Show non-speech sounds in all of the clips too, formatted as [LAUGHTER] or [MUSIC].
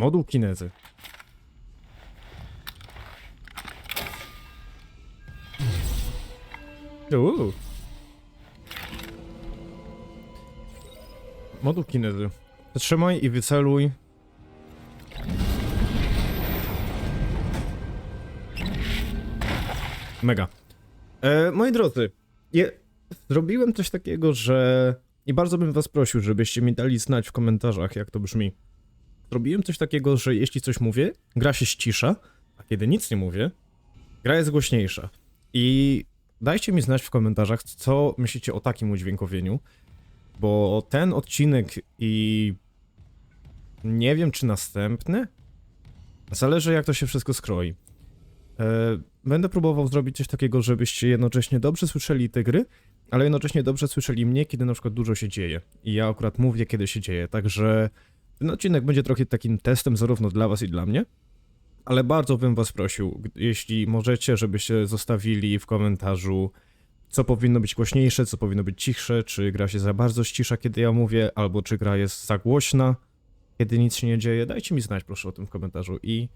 Moduł kinezy. Uuu. Moduł kinezy. Zatrzymaj i wyceluj. Mega. E, moi drodzy, je, zrobiłem coś takiego, że... I bardzo bym was prosił, żebyście mi dali znać w komentarzach, jak to brzmi. Zrobiłem coś takiego, że jeśli coś mówię, gra się ścisza, a kiedy nic nie mówię, gra jest głośniejsza. I dajcie mi znać w komentarzach, co myślicie o takim udźwiękowieniu, bo ten odcinek i nie wiem, czy następny, zależy jak to się wszystko skroi. E, Będę próbował zrobić coś takiego, żebyście jednocześnie dobrze słyszeli te gry, ale jednocześnie dobrze słyszeli mnie, kiedy na przykład dużo się dzieje. I ja akurat mówię, kiedy się dzieje, także ten odcinek będzie trochę takim testem zarówno dla was i dla mnie, ale bardzo bym was prosił, jeśli możecie, żebyście zostawili w komentarzu, co powinno być głośniejsze, co powinno być cichsze, czy gra się za bardzo ścisza, kiedy ja mówię, albo czy gra jest za głośna, kiedy nic się nie dzieje. Dajcie mi znać proszę o tym w komentarzu i,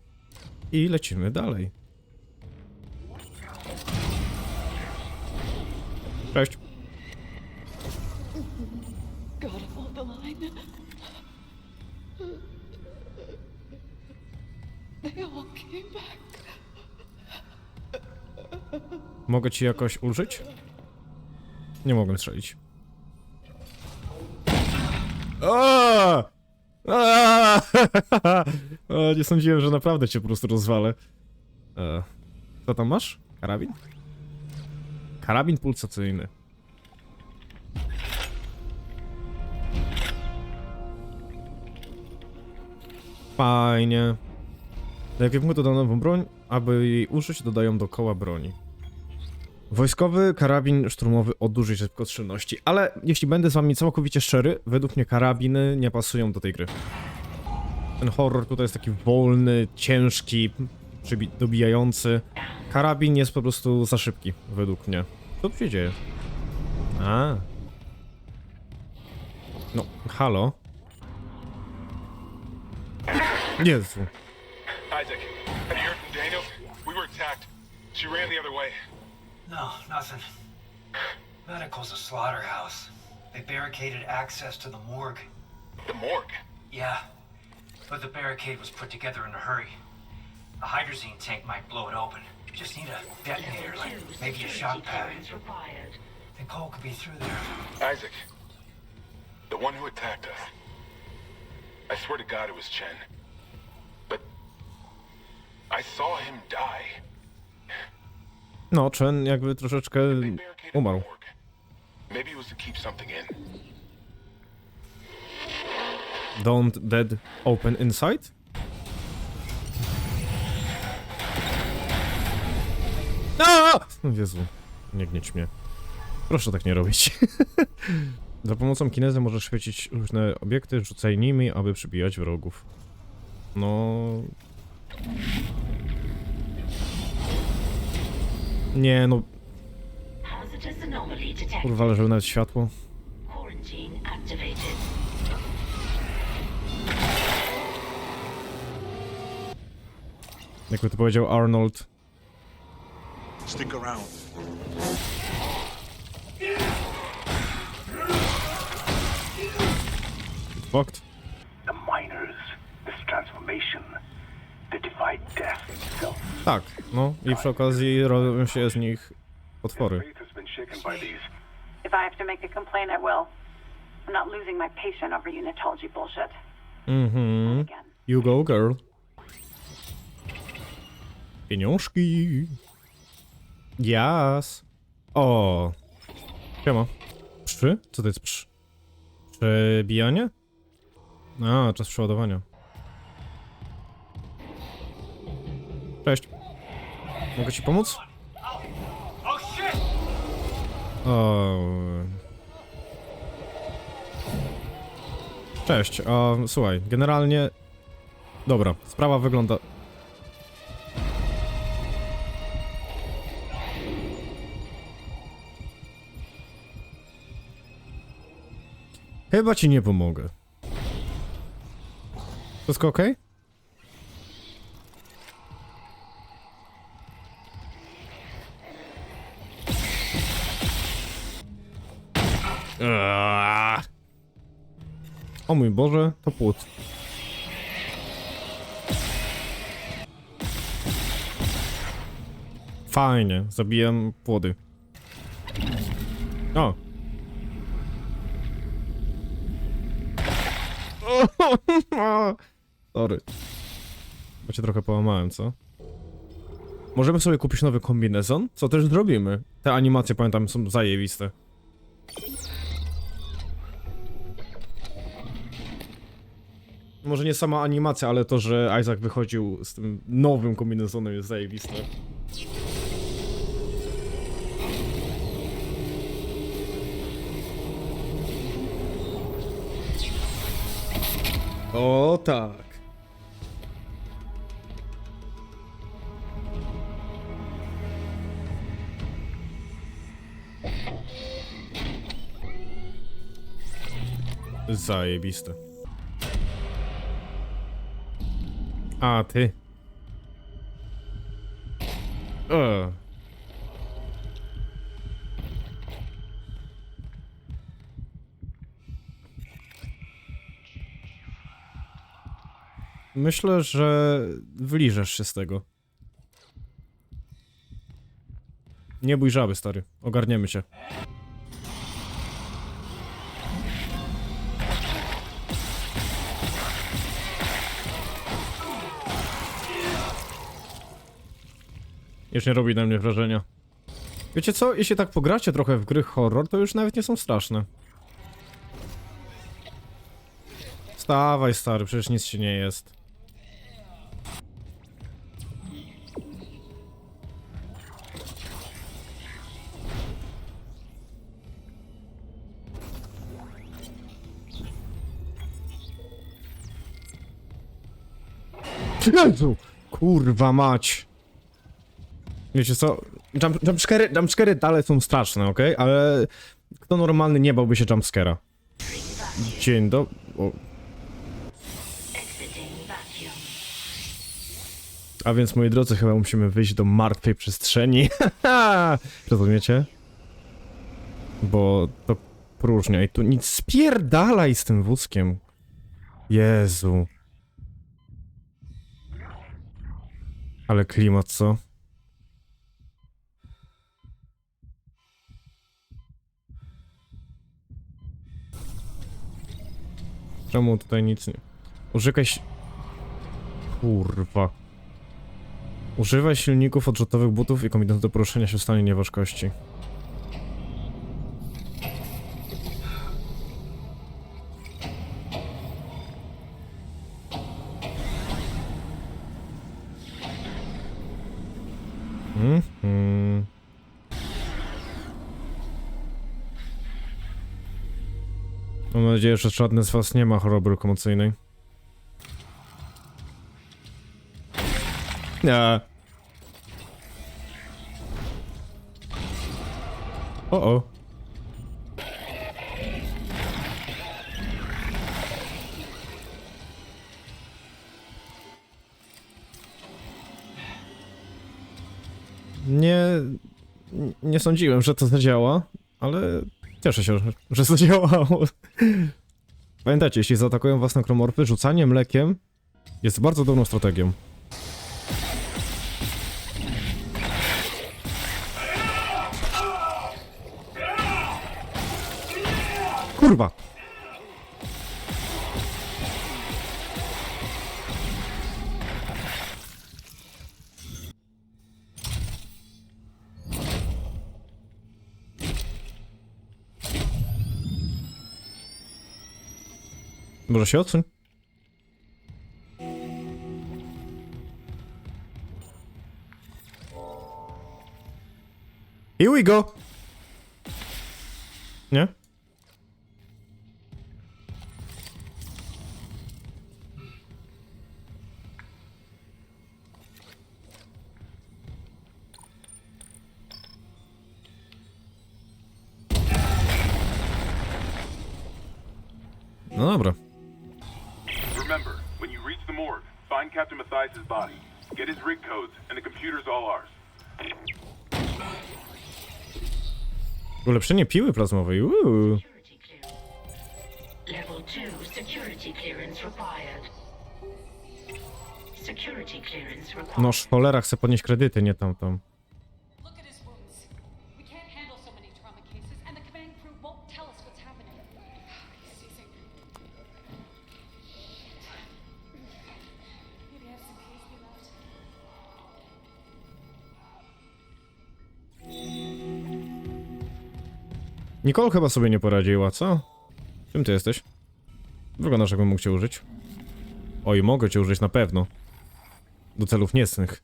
i lecimy dalej. Cześć. Gotta hold the line. Mogę ci jakoś użyć? Nie mogłem strzelić. O! [LAUGHS] O, nie sądziłem, że naprawdę cię po prostu rozwalę. E, co tam masz? Karabin? Karabin pulsacyjny. Fajnie. Do jakiego dodano nową broń, aby jej użyć, dodają do koła broni. Wojskowy karabin szturmowy o dużej szybkostrzelności, ale jeśli będę z wami całkowicie szczery, według mnie karabiny nie pasują do tej gry. Ten horror tutaj jest taki wolny, ciężki, dobijający. Karabin jest po prostu za szybki, według mnie. Co tu się dzieje? A. No, halo. Jezu. Isaac, have you heard from Daniels? We were attacked. She ran the other way. No, nothing. Medical's a slaughterhouse. They barricaded access to the morgue. The morgue. Yeah, but the barricade was put together in a hurry. A hydrazine tank might blow it open. Just need a detonator, like maybe a shock pad. Nicole could be through there. Isaac, the one who attacked us. I swear to God it was Chen. But I saw him die. No, Chen jakby troszeczkę umarł. Maybe it was to keep something in. Don't dead open inside? A! Jezu, nie gnieć mnie. Proszę tak nie robić. [LAUGHS] Za pomocą kinezy możesz świecić różne obiekty, rzucaj nimi, aby przybijać wrogów. No... Nie, no, kurwa, leży nawet światło. Jakby to powiedział Arnold. Stick around. Fucked. the miners, this transformation, they defy death itself. Tak, no i przy okazji robią się z nich potwory. Faith has been shaken by these. If I have to make a complaint, I will. I'm not losing my patient over unitology bullshit. Mhm. Again. You go, girl. Pieniążki. Jas. O. Siema. Przy? Co to jest przy? Przebijanie? A, czas przeładowania. Cześć. Mogę ci pomóc? O. Cześć, a, słuchaj, generalnie... Dobra, sprawa wygląda... Chyba ci nie pomogę. Wszystko ok? O mój Boże, to płuc. Fajnie, zabiłem płody. O, Sorry. Bo cię trochę połamałem, co? Możemy sobie kupić nowy kombinezon? Co też zrobimy? Te animacje, pamiętam, są zajebiste. Może nie sama animacja, ale to, że Isaac wychodził z tym nowym kombinezonem jest zajebiste. O tak. Zajebiste. A, ty. E. Myślę, że wyliżesz się z tego. Nie bój żaby, stary. Ogarniemy cię. Już nie robi na mnie wrażenia. Wiecie co? Jeśli tak pogracie trochę w gry horror, to już nawet nie są straszne. Wstawaj, stary, przecież nic się nie jest. Jezu! Kurwa mać! Wiecie co? Jump, jumpscary, dalej są straszne, okej? Ale kto normalny nie bałby się jumpscara? Dzień do... O, a więc, moi drodzy, chyba musimy wyjść do martwej przestrzeni. [LAUGHS] Rozumiecie? Bo to próżnia i tu nic spierdalaj z tym wózkiem. Jezu. Ale klimat, co? Czemu tutaj nic nie... Użykaj... si- Kurwa. Używaj silników odrzutowych butów i kombinat do poruszania się w stanie nieważkości. Mhm. Mam nadzieję, że żadne z was nie ma choroby lokomocyjnej. Nie. O o. Nie, nie sądziłem, że to zadziała, ale cieszę się, że- że zadziałało. Pamiętajcie, jeśli zaatakują was nekromorfy, rzucanie mlekiem jest bardzo dobrą strategią. Kurwa! Może się odsuń? Here we go! Nie? Ulepszenie piły plazmowej. Uuu. Level 2 security clearance required. Security clearance required. No, cholera, chcę podnieść kredyty, nie tam, tam. Nicole chyba sobie nie poradziła, co? Czym ty jesteś? Wyglądasz jakbym mógł cię użyć. Oj, mogę cię użyć na pewno. Do celów niecnych.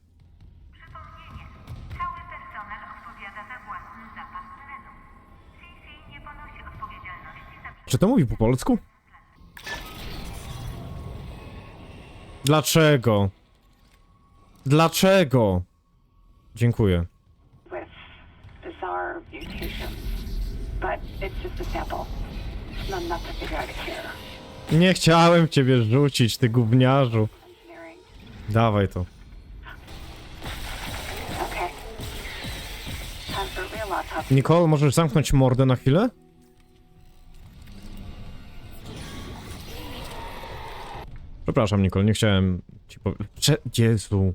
Przypomnienie. Cały personel odpowiada za własny zapas tlenu. Fifi nie ponosi odpowiedzialności za Czy to mówi po polsku? Dlaczego? Dlaczego? Dziękuję. Nie chciałem ciebie rzucić, ty gówniarzu. Dawaj to. Okay. Time. Nicole, możesz zamknąć mordę na chwilę? Przepraszam, Nicole, nie chciałem ci. Prze... Jezu.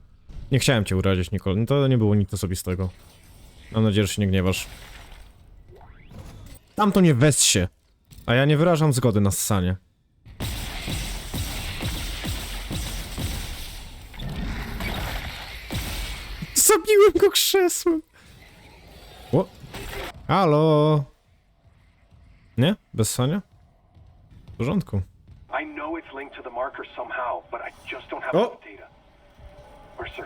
Nie chciałem cię urazić, Nicole. No to nie było nic osobistego. Mam nadzieję, że się nie gniewasz. Tam to nie wes się. A ja nie wyrażam zgody na ssanie. Zabiłem go krzesłem. O. Halo. Nie? Bez ssania? W porządku. I know it's linked to the marker somehow, but I just don't have enough data. Or sir,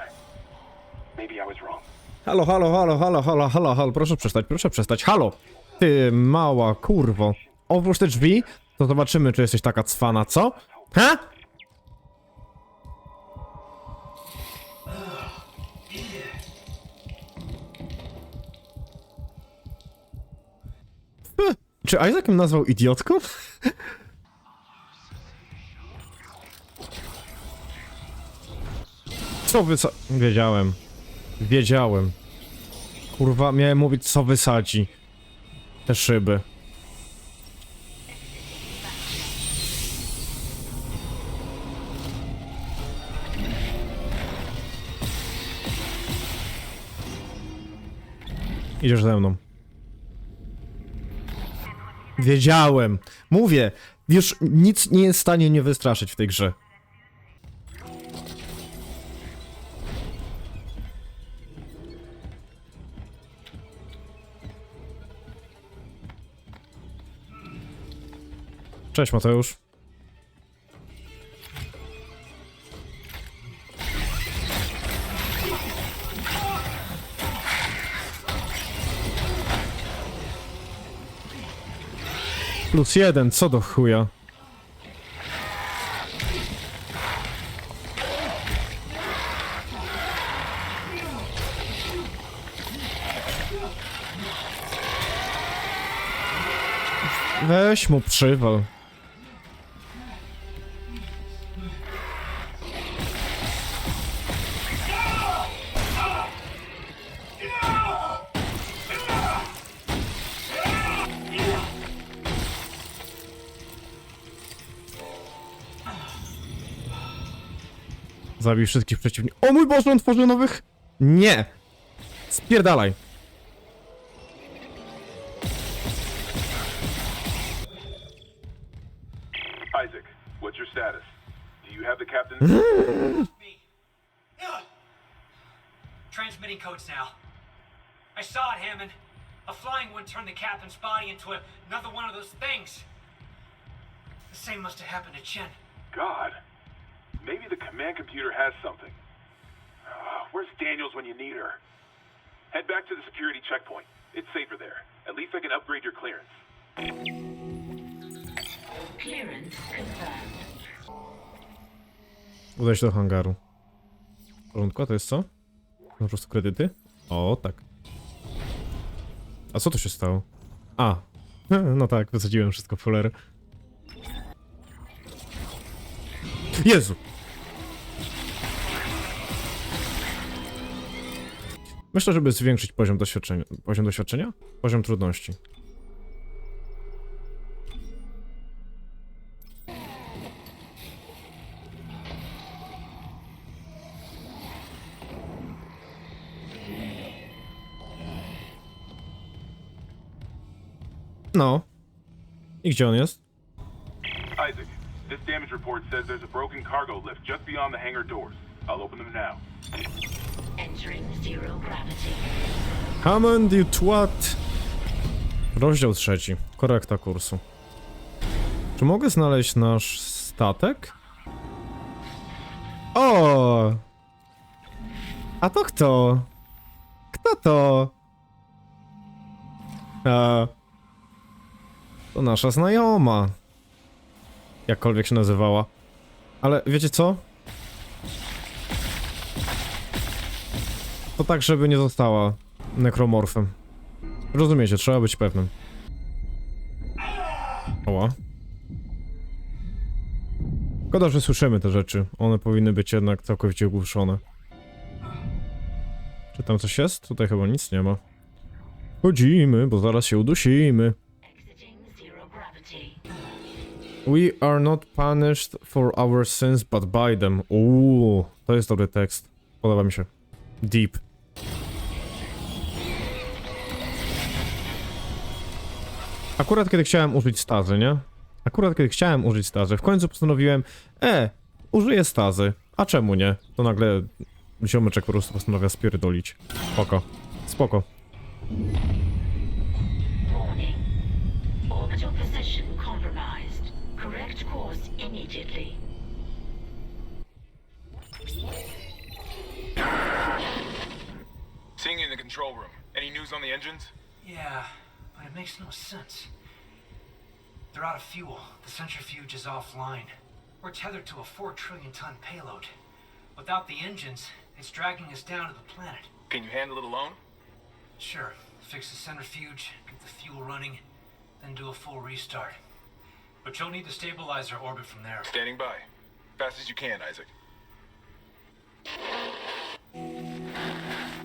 maybe I was wrong. Halo, halo, halo, halo, halo, halo, halo, proszę przestać, proszę przestać. Halo! Ty mała kurwo. Otwórz te drzwi, to zobaczymy, czy jesteś taka cwana, co? Ha? Hm, Czy Isaac ją nazwał idiotką? Co wy... Wiedziałem. Wiedziałem. Kurwa, miałem mówić co wysadzi. Te szyby. Idziesz ze mną. Wiedziałem. Mówię. Już nic nie jest w stanie nie wystraszyć w tej grze. Cześć Mateusz. Plus jeden, co do chuja. Weź mu przywal. Zabij wszystkich przeciwników. O mój Boże, on tworzy nowych? Nie! Spierdalaj. Isaac, what's your status? Do you have the captain? Me. Ugh. Transmitting codes now. I saw it, Hammond. A flying one turned the captain's body into another one of those things. The same must have happened to Chen. God. Maybe the command computer has something. Uh, where's Daniels when you need her? Head back to the security checkpoint. It's safer there. At least I can upgrade your clearance. Clearance confirmed. Udaj się do hangaru. W porządku, a to jest co? Po prostu kredyty? O, tak. A co to się stało? A. [LAUGHS] No tak, wysadziłem wszystko w cholerę. Jezu! Myślę, żeby zwiększyć poziom doświadczenia. Poziom doświadczenia? Poziom trudności. No. I gdzie on jest? Isaac, this damage report says there's a broken cargo lift just beyond the hangar doors. I'll open them now. Hammond, you twat. Rozdział trzeci. Korekta kursu. Czy mogę znaleźć nasz statek? O! A to kto? Kto to? E, to nasza znajoma. Jakkolwiek się nazywała. Ale wiecie co? Tak, żeby nie została nekromorfem. Rozumiecie, trzeba być pewnym. Oła. Szkoda, że słyszymy te rzeczy. One powinny być jednak całkowicie ogłuszone. Czy tam coś jest? Tutaj chyba nic nie ma. Chodzimy, bo zaraz się udusimy. We are not punished for our sins, but by them. Uuu, to jest dobry tekst. Podoba mi się. Deep. Akurat kiedy chciałem użyć stazy, nie? Akurat kiedy chciałem użyć stazy, w końcu postanowiłem, e, użyję stazy. A czemu nie? To nagle ziomeczek po prostu postanawia spierdolić. Spoko. Spoko. Warning. Orbital position compromised. Correct course immediately. Seeing you in the control room. Any news on the engines? Yeah, it makes no sense. They're out of fuel. The centrifuge is offline. We're tethered to a 4 trillion ton payload. Without the engines, it's dragging us down to the planet. Can you handle it alone? Sure, fix the centrifuge, get the fuel running, then do a full restart. But you'll need to stabilize our orbit from there. Standing by. Fast as you can, Isaac.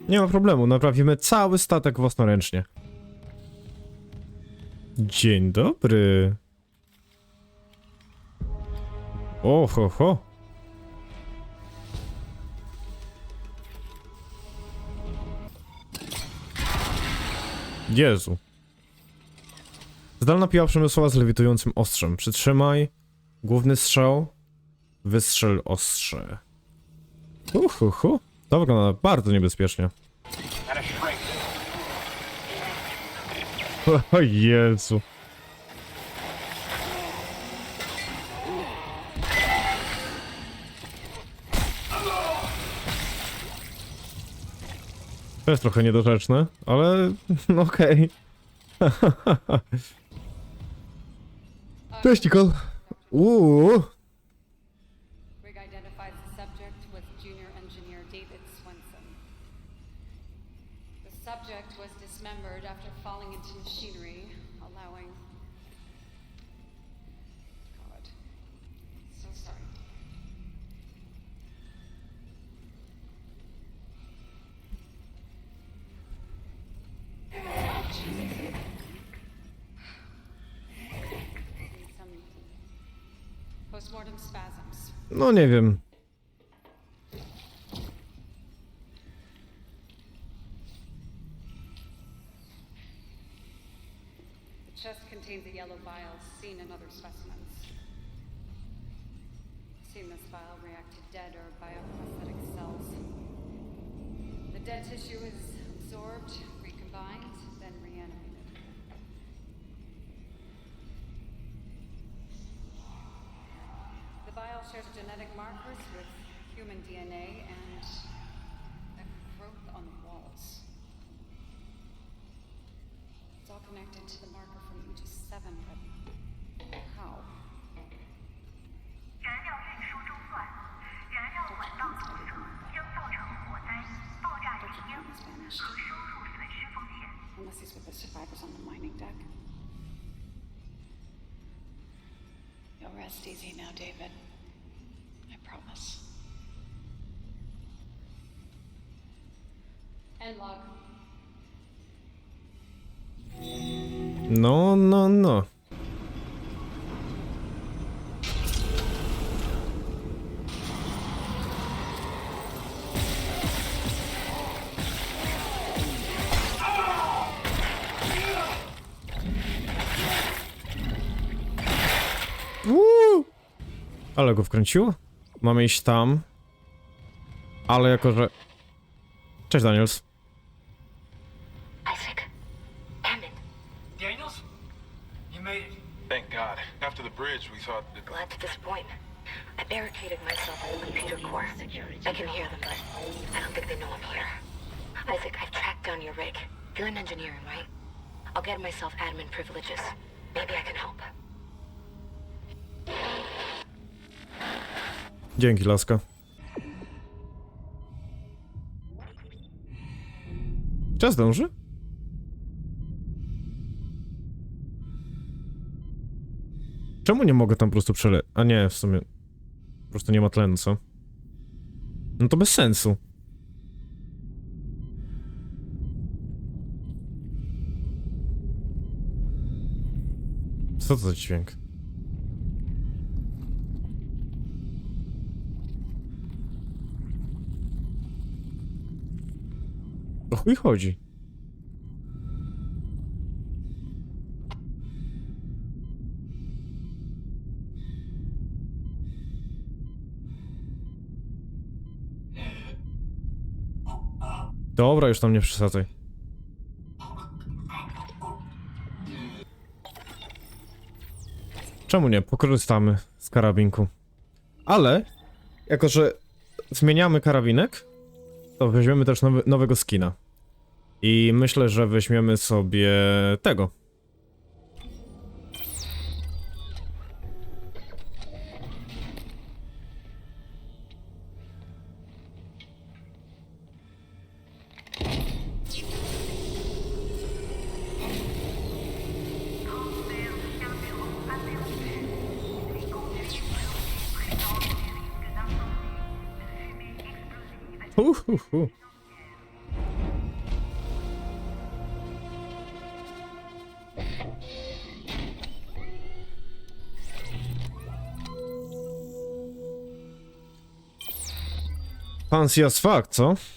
Nie ma problemu, naprawimy cały statek własnoręcznie. Dzień dobry. O, ho. Jezu. Zdalna piła przemysłowa z lewitującym ostrzem. Przytrzymaj. Główny strzał. Wystrzel ostrze. Uhuhu. To wygląda bardzo niebezpiecznie. O Jezu. To jest trochę niedorzeczne, ale no [LAUGHS] okej. [LAUGHS] Cześć, Nicole. Uuu. No nie wiem. The chest contains a yellow vial. Seen in other The vial shares genetic markers with human DNA and a growth on the walls. It's all connected to the marker from Aegis 7, but how? 燃料运输中断，燃料管道堵塞，将造成火灾、爆炸原因和收入损失风险。 Unless he's with the survivors on the mining deck. You'll rest easy now, David. No, no, no. Uuu! Ale go wkręciło? Mamy iść tam. Ale jako, że... Cześć Daniels. The bridge, thought that... Glad to disappoint. I barricaded myself in the computer core. I can hear them, but I don't think they know I'm here. Isaac, I've tracked down your rig. You're in engineering, right? I'll get myself admin privileges. Maybe I can help. Dzięki, laska. Czas dąży? Czemu nie mogę tam po prostu przele... A nie, w sumie... Po prostu nie ma tlenu, co? No to bez sensu. Co to za dźwięk? O chuj chodzi. Dobra, już tam nie przesadzaj. Czemu nie? Pokorzystamy z karabinku. Ale, jako że zmieniamy karabinek, to weźmiemy też nowy, nowego skina. I myślę, że weźmiemy sobie tego. Uhuhu. Fancy as fuck, co?